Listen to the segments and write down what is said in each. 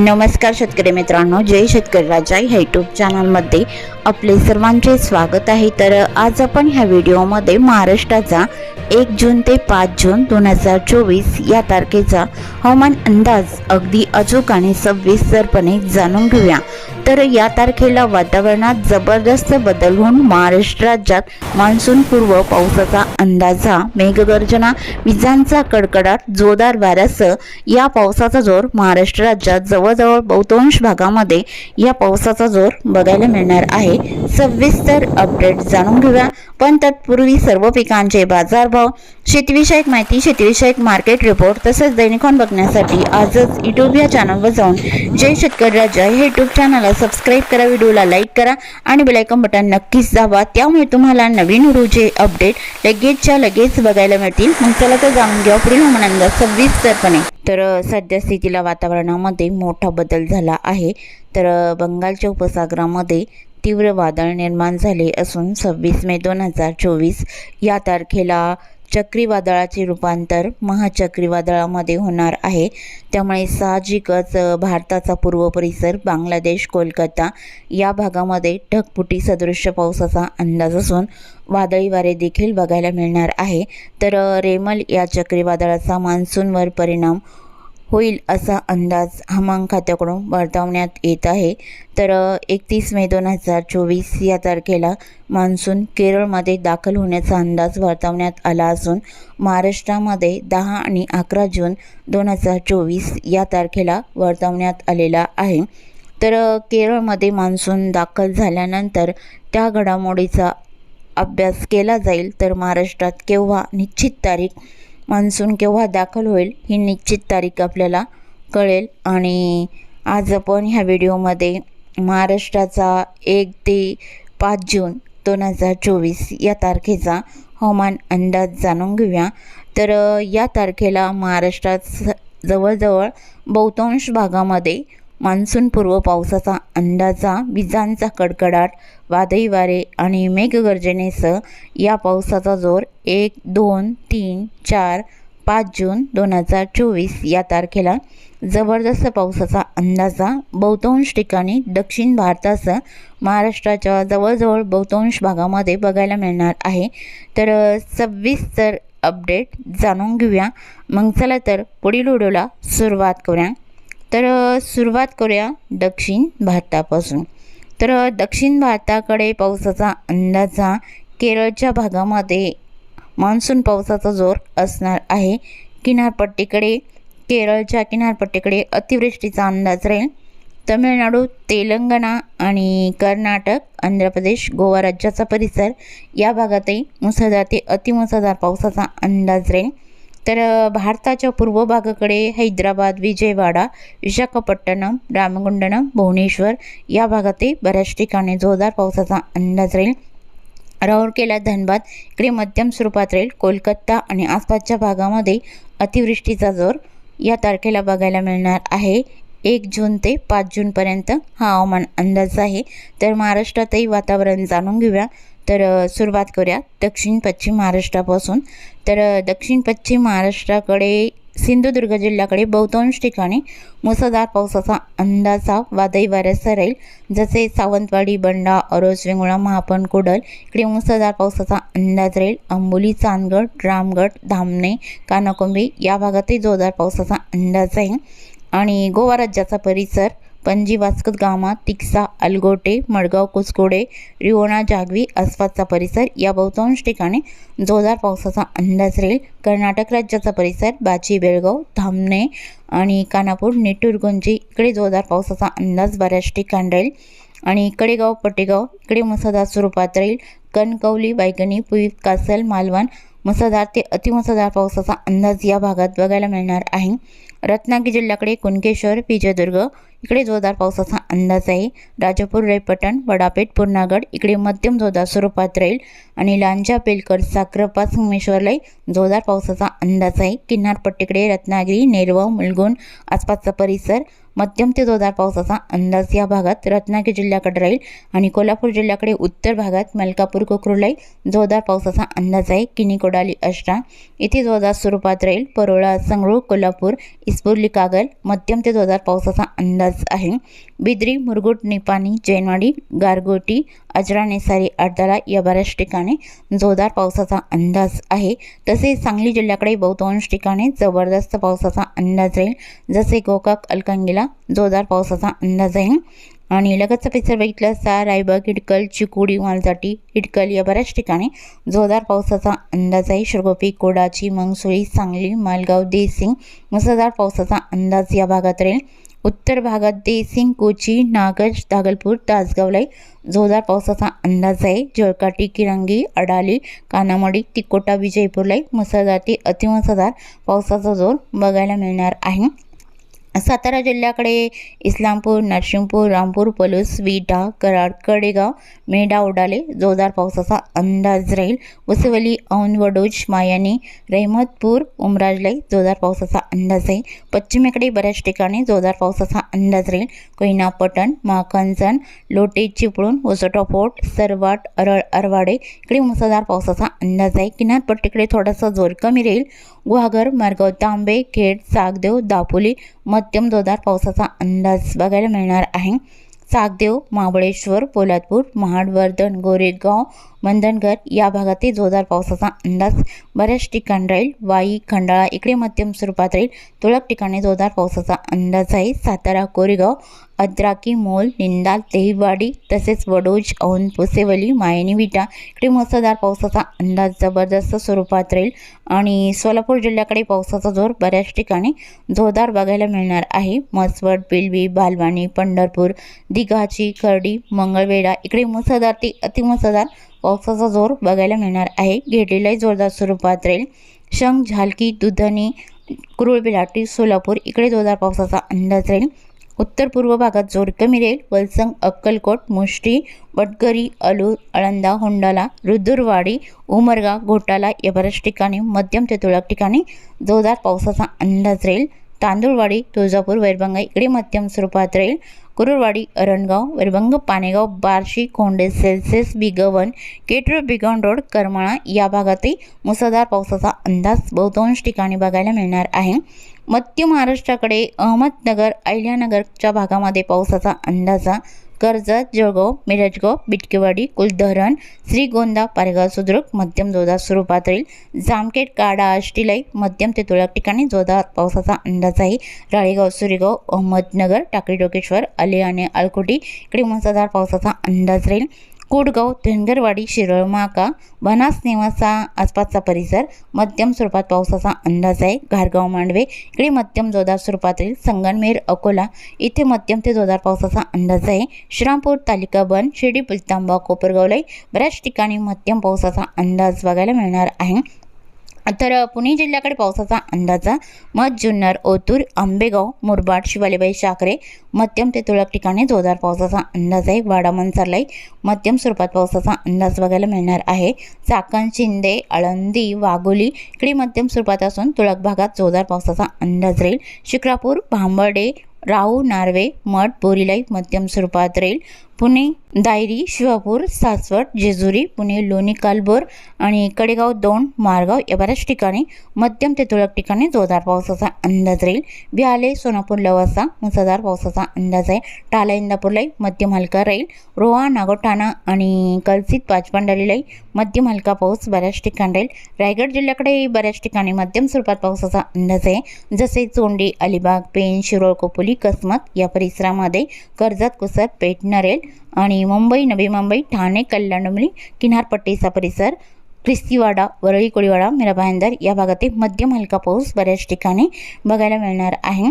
नमस्कार शेतकरी मित्रांनो जय शेतकरी राजा ह्या यूट्यूब चॅनलमध्ये आपले सर्वांचे स्वागत आहे. तर आज आपण ह्या व्हिडिओमध्ये महाराष्ट्राचा एक जून ते पाच जून दोन हजार चोवीस या तारखेचा हवामान अंदाज अगदी अचूक आणि सविस्तरपणे जाणून घेऊया. तर या तारखेला वातावरणात जबरदस्त बदल होऊन महाराष्ट्र राज्यात मान्सूनपूर्व पावसाचा अंदाजा मेघगर्जना विजांचा कडकडाट जोरदार वाऱ्यासह या पावसाचा जोर महाराष्ट्र राज्यात जवळजवळ बहुतांश भागामध्ये या पावसाचा जोर बघायला मिळणार आहे. सविस्तर अपडेट जाणून घेऊया. पण तत्पूर्वी सर्व पिकांचे बाजारभाव शेतीविषयक माहिती शेतीविषयक मार्केट रिपोर्ट तसेच दैनिकॉन बघण्यासाठी आजच यूट्यूब या चॅनलवर जाऊन जय शेतकरी राजा. हे यूट्यूब चॅनलला सबस्क्राईब करा व्हिडिओला लाईक करा आणि बेलायकन बटन नक्कीच दाबा. त्यामुळे तुम्हाला नवीन रोजे अपडेट लगेचच्या लगेच बघायला मिळतील. मग चला तर जाणून घ्या पुढील हवामानांदा सविस्तरपणे तर सध्या सद्यस्थितीला वातावरणामध्ये मोठा बदल झाला आहे. तर बंगालच्या उपसागरामध्ये तीव्र वादळ निर्माण झाले असून सव्वीस मे दोन हजार चोवीस या तारखेला चक्रीवादळाचे रूपांतर महाचक्रीवादळामध्ये होणार आहे. त्यामुळे साहजिकच भारताचा पूर्व परिसर बांगलादेश कोलकाता या भागामध्ये ढगफुटी सदृश्य पावसाचा अंदाज असून वादळी वारे देखील बघायला मिळणार आहे. तर रेमल या चक्रीवादळाचा मान्सूनवर परिणाम होईल असा अंदाज हवामान खात्याकडून वर्तवण्यात येत आहे. तर एकतीस मे दोन हजार चोवीस या तारखेला मान्सून केरळमध्ये दाखल होण्याचा अंदाज वर्तवण्यात आला असून महाराष्ट्रामध्ये दहा आणि अकरा जून दोन हजार चोवीस या तारखेला वर्तवण्यात आलेला आहे. तर केरळमध्ये मान्सून दाखल झाल्यानंतर त्या घडामोडीचा अभ्यास केला जाईल. तर महाराष्ट्रात केव्हा निश्चित तारीख मान्सून केव्हा दाखल होईल ही निश्चित तारीख आपल्याला कळेल. आणि आज आपण ह्या व्हिडिओमध्ये महाराष्ट्राचा एक ते पाच जून दोन हजार चोवीस या तारखेचा हवामान अंदाज जाणून घेऊया. तर या तारखेला महाराष्ट्रात स- जवळजवळ बहुतांश भागामध्ये मान्सूनपूर्व पावसाचा अंदाजा विजांचा कडकडाट वादळी वारे आणि मेघगर्जनेसह या पावसाचा जोर एक दोन तीन चार पाच जून दोन हजार चोवीस या तारखेला जबरदस्त पावसाचा अंदाजा बहुतांश ठिकाणी दक्षिण भारतासह महाराष्ट्राच्या जवळजवळ बहुतांश भागामध्ये बघायला मिळणार आहे. तर सविस्तर अपडेट जाणून घेऊया. मग चला तर पुढील व्हिडिओला सुरुवात करूया. तर सुरुवात करूया दक्षिण भारतापासून. तर दक्षिण भारताकडे पावसाचा अंदाजा केरळच्या भागामध्ये मान्सून पावसाचा जोर असणार आहे. किनारपट्टीकडे केरळच्या किनारपट्टीकडे अतिवृष्टीचा अंदाज राहील. तमिळनाडू तेलंगणा आणि कर्नाटक आंध्र प्रदेश गोवा राज्याचा परिसर या भागातही मुसळधार ते अतिमुसळधार पावसाचा अंदाज राहील. तर भारताच्या पूर्व भागाकडे हैदराबाद विजयवाडा विशाखापट्टणम रामगुंडणम भुवनेश्वर या भागातही बऱ्याच ठिकाणी जोरदार पावसाचा अंदाज राहील. राऊरकेला धनबाद इकडे मध्यम स्वरूपात राहील. कोलकाता आणि आसपासच्या भागामध्ये अतिवृष्टीचा जोर या तारखेला बघायला मिळणार आहे. एक जून ते पाच जूनपर्यंत हा हवामान अंदाज आहे. तर महाराष्ट्रातही वातावरण जाणून घेऊया. तर सुरुवात करूया. दक्षिण पश्चिम महाराष्ट्रापासून. तर दक्षिण पश्चिम महाराष्ट्राकडे सिंधुदुर्ग जिल्ह्याकडे बहुतांश ठिकाणी मुसळधार पावसाचा अंदाजा वादळी वाऱ्याचा राहील जसे सावंतवाडी बंडा अरोज वेंगुळा महापण कुडल इकडे मुसळधार पावसाचा अंदाज राहील. अंबोली चांदगड रामगड धामणे कानाकोंबी या भागातही जोरदार पावसाचा अंदाज आहे आणि गोवा राज्याचा परिसर पणजी वास्कत गामा तिक्सा अलगोटे मडगाव कुसकोडे रिओणा जागवी आसपासचा परिसर या बहुतांश ठिकाणी जोरदार पावसाचा अंदाज राहील. कर्नाटक राज्याचा परिसर बाची बेळगाव धामणे आणि कानापूर नेटुरगुंजी इकडे जोरदार पावसाचा अंदाज बऱ्याच ठिकाणी राहील. आणि कडेगाव पटेगाव इकडे मुसळधार स्वरूपात राहील. कणकवली बायगणी पुईत कासल मालवण मुसळधार ते अतिमुसळधार पावसाचा अंदाज या भागात बघायला मिळणार आहे. रत्नागिरी जिल्ह्याकडे कुणकेश्वर विजयदुर्ग इकडे जोरदार पावसाचा अंदाज आहे. राजापूर रेपटण वडापेठ पूर्णागड इकडे मध्यम जोरदार स्वरूपात राहील आणि लांजा पेलकर साखरपा संगमेश्वरलाही जोरदार पावसाचा अंदाज आहे. किनारपट्टीकडे रत्नागिरी नेरवा मुलगुण आसपासचा परिसर मध्यम ते जोरदार पावसाचा अंदाज या भागात रत्नागिरी जिल्ह्याकडे राहील आणि कोल्हापूर जिल्ह्याकडे उत्तर भागात मलकापूर कोकरुलाई जोरदार पावसाचा अंदाज आहे. किनी कोडाली अष्टा इथे जोरदार स्वरूपात राहील. परोळा संगरूळ कोल्हापूर इस्पुर्ली कागल मध्यम ते जोरदार पावसाचा अंदाज आहे. बिद्री मुरगुट निपाणी जैनवाडी गारगोटी अजरा नेसारी अडदाळा या बऱ्याच ठिकाणी जोरदार पावसाचा अंदाज आहे. तसेच सांगली जिल्ह्याकडे बहुतांश ठिकाणी जबरदस्त पावसाचा अंदाज राहील. जसे गोकाक अलकांगीला जोरदार पावसाचा अंदाज आहे. आणि लगतचा पिक्चर बघितला असता रायबाग हिडकल चिकोडी मालजाटी हिडकल या बऱ्याच ठिकाणी जोरदार पावसाचा अंदाज आहे. शिरगोपी कोडाची मंगसुळी सांगली मालगाव देसिंग मुसळधार पावसाचा अंदाज या भागात राहील. उत्तर भागात देसिंग कोची नागज दागलपूर तासगावलाई जोरदार पावसाचा अंदाज आहे. जळकाटी किरंगी अडाली कानामडी तिकोटा विजयपूरलाई मुसळधार ते अतिमुसळधार पावसाचा जोर बघायला मिळणार आहे. सातारा जिल्ह्याकडे इस्लामपूर नरसिंहपूर रामपूर पलूस विटा कराड कडेगाव मेढा उडाले जोरदार पावसाचा अंदाज राहील. वसवली औंध वडोज मायानी रहमतपूर उमराजलाई जोरदार पावसाचा अंदाज आहे पश्चिमेकडे बऱ्याच ठिकाणी जोरदार पावसाचा अंदाज राहील. कोयना पटण लोटे चिपळूण वसोटा फोर्ट सरवाट अरळ अरवाडे इकडे मुसळधार पावसाचा अंदाज आहे. किनारपट्टीकडे थोडासा जोर कमी राहील. गुहागर मार्गाव तांबे खेड सागदेव दापोली मध्यम जोरदार पावसाचा अंदाज बघायला मिळणार आहे. सागदेव महाबळेश्वर पोलादपूर महाडवर्धन गोरेगाव मंदनगर या भागातील जोरदार पावसाचा अंदाज बऱ्याच ठिकाणी राहील. वाई खंडाळा इकडे मध्यम स्वरूपात राहील. तुळक ठिकाणी जोरदार पावसाचा अंदाज आहे. सातारा कोरेगाव अद्राकी मोल निंदाल तेहीवाडी तसेच वडोज औन पुसेवली मायनी विटा इकडे मुसळधार पावसाचा अंदाज जबरदस्त स्वरूपात राहील आणि सोलापूर जिल्ह्याकडे पावसाचा जोर बऱ्याच ठिकाणी जोरदार बघायला मिळणार आहे. मसवड पिलवी बालवाणी पंढरपूर दिघाची खर्डी मंगळवेढा इकडे मुसळधार ते अतिमुसळधार पावसाचा जोर बघायला मिळणार आहे. घेटीलाही जोरदार स्वरूपात राहील. शंख झालकी दुधनी कुरुळ बिलाटी सोलापूर इकडे जोरदार पावसाचा अंदाज राहील. उत्तर पूर्व भागात जोर मिरेल वलसंग अक्कलकोट मुष्टी बटगरी अलूर अळंदा होंडाला रुद्रवाडी उमरगा घोटाला या बऱ्याच ठिकाणी मध्यम ते तुळक ठिकाणी जोरदार पावसाचा अंदाज राहील तांदूळवाडी तुळजापूर वैरभंगा इकडे मध्यम स्वरूपात राहील कुरुरवाडी अरणगाव वैरभंग पानेगाव बार्शी खोंडे सेल्सिअस बिगवन केटूर बिगन रोड करमाळा या भागातही मुसळधार पावसाचा अंदाज बहुतांश ठिकाणी बघायला मिळणार आहे. मध्य महाराष्ट्राकडे अहमदनगर अहिल्यानगरच्या भागामध्ये पावसाचा अंदाजा. कर्जत जळगाव मिरजगाव बिटकेवाडी कुलधरण श्रीगोंदा पारेगाव सुद्रुक मध्यम जोरदार स्वरूपात राहील. जामखेड काडा आष्टीलाई मध्यम ते तुळक ठिकाणी जोरदार पावसाचा अंदाज आहे. राळेगाव सुरेगाव अहमदनगर टाकळी डोकेश्वर अले आणि अलकोटी इकडे मुसळधार पावसाचा अंदाज राहील. कोडगाव धनगरवाडी शिरळ माका बनास निवासा आसपासचा परिसर मध्यम स्वरूपात पावसाचा अंदाज आहे. घारगाव मांडवे इकडे मध्यम जोरदार स्वरूपातील संगनमेर अकोला इथे मध्यम ते जोरदार पावसाचा अंदाज आहे. श्रीरामपूर तालिका बन शिर्डी पुलतांबा कोपरगावलाई बऱ्याच ठिकाणी मध्यम पावसाचा अंदाज बघायला मिळणार आहे. तर पुणे जिल्ह्याकडे पावसाचा अंदाजा मध जुन्नर ओतूर आंबेगाव मुरबाड शिवालीबाई शाकरे मध्यम ते तुळक ठिकाणी जोरदार पावसाचा अंदाज आहे. वाडा मनसरलाई मध्यम स्वरूपात पावसाचा अंदाज बघायला मिळणार आहे. चाकण शिंदे आळंदी वाघोली इकडे मध्यम स्वरूपात असून तुळक भागात जोरदार पावसाचा अंदाज राहील. शिक्रापूर भांबर्डे राहू नार्वे मठ बोरीलाई मध्यम स्वरूपात राहील. पुणे दायरी शिवापूर सासवड जेजुरी पुणे लोणी कालभोर आणि कडेगाव दोन मारगाव या बऱ्याच ठिकाणी मध्यम ते तुरळक ठिकाणी जोरदार पावसाचा अंदाज राहील. बिहाले सोनापूर लवासा मुसळधार पावसाचा अंदाज आहे. टाला इंदापूरलाही मध्यम हलका राहील. रोहा नागोठाणा आणि कलसित पाचपांडालीलाई मध्यम हलका पाऊस बऱ्याच ठिकाणी राहील. रायगड जिल्ह्याकडे बऱ्याच ठिकाणी मध्यम स्वरूपात पावसाचा अंदाज आहे. जसे चोंडी अलिबाग पेन शिरोळ कोपोली कसमत या परिसरामध्ये कर्जत कुसर पेठ नरेल आणि मुंबई नवी मुंबई ठाणे कल्याण डोंबिवली किनारपट्टीचा परिसर ख्रिस्तीवाडा वरळी कोळीवाडा मिराबाहेंदर या भागातील मध्यम हलका पाऊस बऱ्याच ठिकाणी बघायला मिळणार आहे.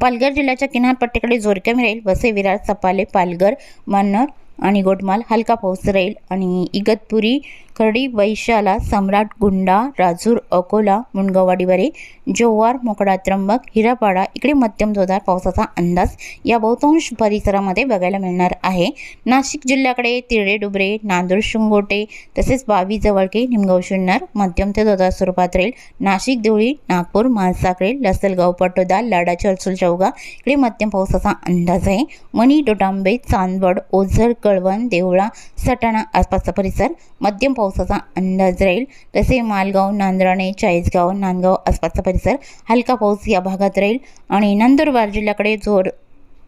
पालघर जिल्ह्याच्या किनारपट्टीकडे जोरकमी राहील वसई विरार सपाले पालघर मान्नर आणि गोटमाल हलका पाऊस राहील आणि इगतपुरी खर्डी वैशाला सम्राट गुंडा राजूर अकोला मुंडगवाडीवरे जोवार मोकडा त्र्यंबक हिरापाडा इकडे मध्यम जोरदार पावसाचा अंदाज या बहुतांश परिसरामध्ये बघायला मिळणार आहे. नाशिक जिल्ह्याकडे तिरडे डुबरे नांदूर शिंगोटे तसेच बावी जवळके निमगाव शुन्नर मध्यम ते जोरदार स्वरूपात राहील. नाशिक देवळी नागपूर माणसाकडे लसलगाव पटोदा लाडा चरसूल चौगा इकडे मध्यम पावसाचा अंदाज आहे. मणी डोटांबे चांदवड ओझर कळवण देवळा सटाणा आसपासचा परिसर मध्यम पावसाचा अंदाज राहील. तसे मालगाव नांदराणे चाळीसगाव नांदगाव आसपासचा परिसर हलका पाऊस या भागात राहील. आणि नंदुरबार जिल्ह्याकडे जोर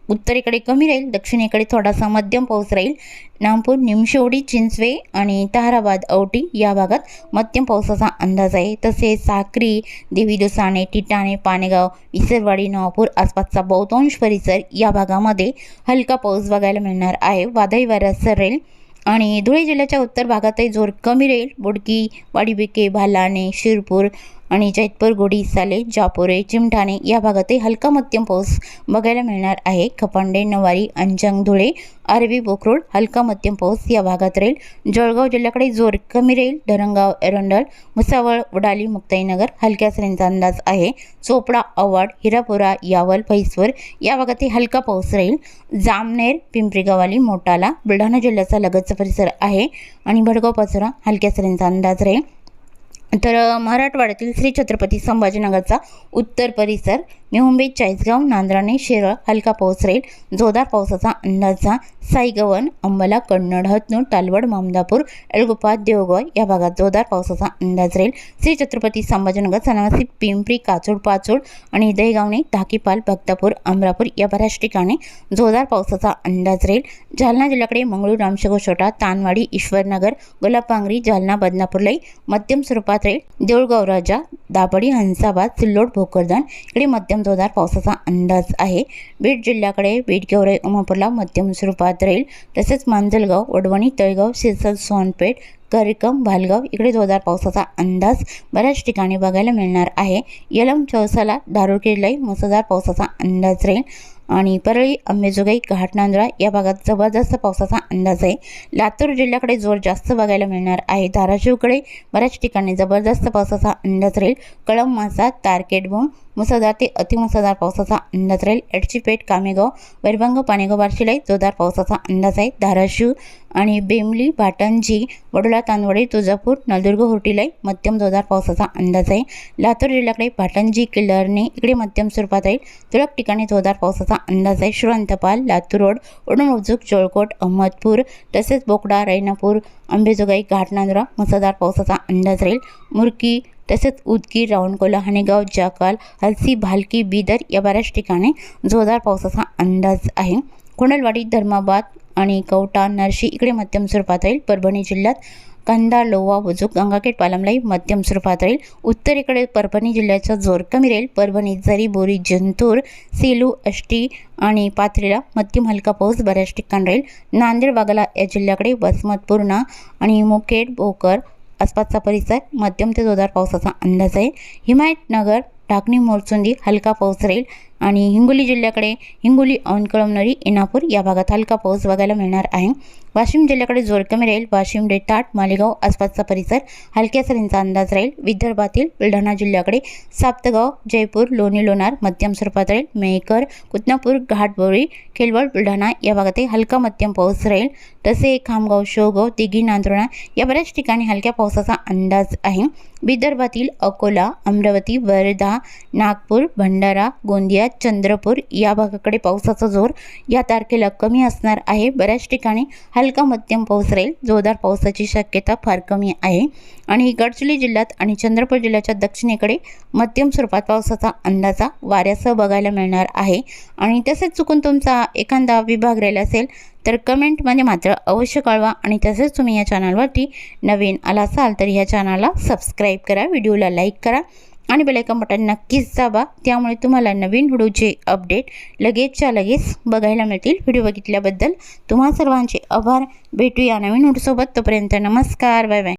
उत्तरेकडे कमी राहील. दक्षिणेकडे थोडासा मध्यम पाऊस राहील. नागपूर निमशेवडी चिंचवे आणि ताहराबाद औटी या भागात मध्यम पावसाचा अंदाज आहे. तसेच साक्री देवी दुसाणे टिटाणे पानेगाव विसरवाडी नवापूर आसपासचा बहुतांश परिसर या भागामध्ये हलका पाऊस बघायला मिळणार आहे. वादळी वाऱ्यासर राहील. आणि धुळे जिल्ह्याच्या उत्तर भागातही जोर कमी राहील. बुडकी वाडीबिके भालाणे शिरपूर आणि जैतपूर गोडी साले जापोरे चिमठाणे या भागातही हलका मध्यम पाऊस बघायला मिळणार आहे. खपांडे नवारी अंजंग धुळे आरवी बोकरोड हलका मध्यम पाऊस या भागात राहील. जळगाव जिल्ह्याकडे जोर कमी राहील. धरणगाव एरंडल मुसावळ उडाली मुक्ताईनगर हलक्या सरींचा अंदाज आहे. चोपडा अवाड हिरापुरा यावल फैसवर या भागातही हलका पाऊस राहील. जामनेर पिंपरी गव्हाली मोटाला बुलढाणा जिल्ह्याचा लगतचा परिसर आहे आणि भडगाव पाचोरा हलक्या सरींचा अंदाज राहील. तर मराठवाड्यातील श्री छत्रपती संभाजीनगरचा उत्तर परिसर मुंबई चाळीसगाव नांद्राणे शेरळ हलका पाऊस राहील जोरदार पावसाचा अंदाजा साईगवन अंबला कन्नड हतनूर तालवड ममदापूर एळगुपा देवगॉय या भागात जोरदार पावसाचा अंदाज राहील श्री छत्रपती संभाजीनगर सणावासी पिंपरी काचोड पाचोड आणि दहीगावणे धाकीपाल भक्तापूर अमरापूर या बऱ्याच ठिकाणी जोरदार पावसाचा अंदाज राहील जालना जिल्ह्याकडे मंगळूर रामशेगो छोटा तानवाडी ईश्वरनगर गुलाबपांगरी जालना बदनापूरलाही मध्यम स्वरूपात राहील देऊळगाव राजा दाबडी हंसाबाद सिल्लोड भोकरदन इकडे मध्यम जोरदार पावसाचा अंदाज आहे. बीड जिल्ह्याकडे बीड गेवराई उमापूरला मध्यम स्वरूपात राहील. तसेच मांजलगाव वडवणी तळगाव सिरसल सोनपेठ करिकम भालगाव इकडे जोरदार पावसाचा अंदाज बऱ्याच ठिकाणी बघायला मिळणार आहे. यलम चौसाला दारुकेलाही मुसळधार पावसाचा अंदाज राहील. आणि परळी अंबेजोगाई घाटनांदळा या भागात जबरदस्त पावसाचा अंदाज आहे. लातूर जिल्ह्याकडे जोर जास्त बघायला मिळणार आहे. धाराशिवकडे बऱ्याच ठिकाणी जबरदस्त पावसाचा अंदाज राहील. कळम मासा तारकेटबोम मुसळधार ते अतिमुसळधार पावसाचा अंदाज राहील. एडचीपेठ कामेगाव वैरभंग पाणेगाव बार्शीलाही जोरदार पावसाचा अंदाज आहे. धाराशिव आणि बेमली भाटंजी वडोला तांदवडे तुळजापूर नलदुर्ग होटीलाई मध्यम जोरदार पावसाचा अंदाज आहे. लातूर जिल्ह्याकडे भाटंजी किल्लरने इकडे मध्यम स्वरूपात राहील. तुरळक ठिकाणी जोरदार पावसाचा अंदाज आहे श्रवंतपाल लातूर रोड उडून उजूक अहमदपूर तसेच बोकडा रैनापूर अंबेजोगाई घाटनांद्रा मुसळधार पावसाचा अंदाज राहील. मुरकी तसेच उदगीर रावणकोला हणेगाव जाकाल हलसी भालकी बिदर या बऱ्याच ठिकाणी जोरदार पावसाचा अंदाज आहे. कोंडलवाडी धर्माबाद आणि कवटा नरशी इकडे मध्यम स्वरूपात राहील. परभणी जिल्ह्यात कंदा लोवा बुजुक गंगाखेड पालमलाई मध्यम स्वरूपात राहील उत्तरेकडे परभणी जिल्ह्याचा जोर कमी राहील परभणी जरी बोरी जंतूर सेलू अष्टी आणि पाथरीला मध्यम हलका पाऊस बऱ्याच ठिकाणी राहील नांदेड बागाला या जिल्ह्याकडे वसमत पूर्णा आणि मुखेड भोकर आसपासचा परिसर मध्यम ते जोरदार पावसाचा अंदाज आहे. हिमायतनगर टाकणी मोरचुंदी हलका पाऊस राहील आणि हिंगोली जिल्ह्याकडे हिंगोली औनकळमनरी इनापूर या भागात हलका पाऊस बघायला मिळणार आहे. वाशिम जिल्ह्याकडे जोर कमी राहील. वाशिम डेटाट मालेगाव आसपासचा परिसर हलक्या सरींचा अंदाज राहील. विदर्भातील बुलढाणा जिल्ह्याकडे साप्तगाव जयपूर लोणी लोणार मध्यम स्वरूपात राहील. मेहकर कुतनापूर घाटबोरी खेलवड बुलढाणा या भागातही हलका मध्यम पाऊस राहील. तसे खामगाव शोगाव दिघी नांदुर्णा या बऱ्याच ठिकाणी हलक्या पावसाचा अंदाज आहे. विदर्भातील अकोला अमरावती वर्धा नागपूर भंडारा गोंदिया चंद्रपूर या भागाकडे पावसाचा जोर या तारखेला कमी असणार आहे. बऱ्याच ठिकाणी हलका मध्यम पाऊस राहील. जोरदार पावसाची शक्यता फार कमी आहे. आणि गडचिरोली जिल्ह्यात आणि चंद्रपूर जिल्ह्याच्या दक्षिणेकडे मध्यम स्वरूपात पावसाचा अंदाजा वाऱ्यासह बघायला मिळणार आहे. आणि तसेच चुकून तुमचा एखादा विभाग राहिला असेल तर कमेंटमध्ये मात्र अवश्य कळवा. आणि तसेच तुम्ही या चॅनलवरती नवीन आला असाल तर या चॅनलला सबस्क्राईब करा. व्हिडिओला लाईक करा. आणि बेलायकन बटन नक्कीच दाबा. त्यामुळे तुम्हाला नवीन व्हिडिओचे अपडेट लगेचच्या लगेच बघायला मिळतील. व्हिडिओ बघितल्याबद्दल तुम्हा सर्वांचे आभार. भेटूया नवीन व्हिडिओसोबत. तोपर्यंत नमस्कार. Bye bye.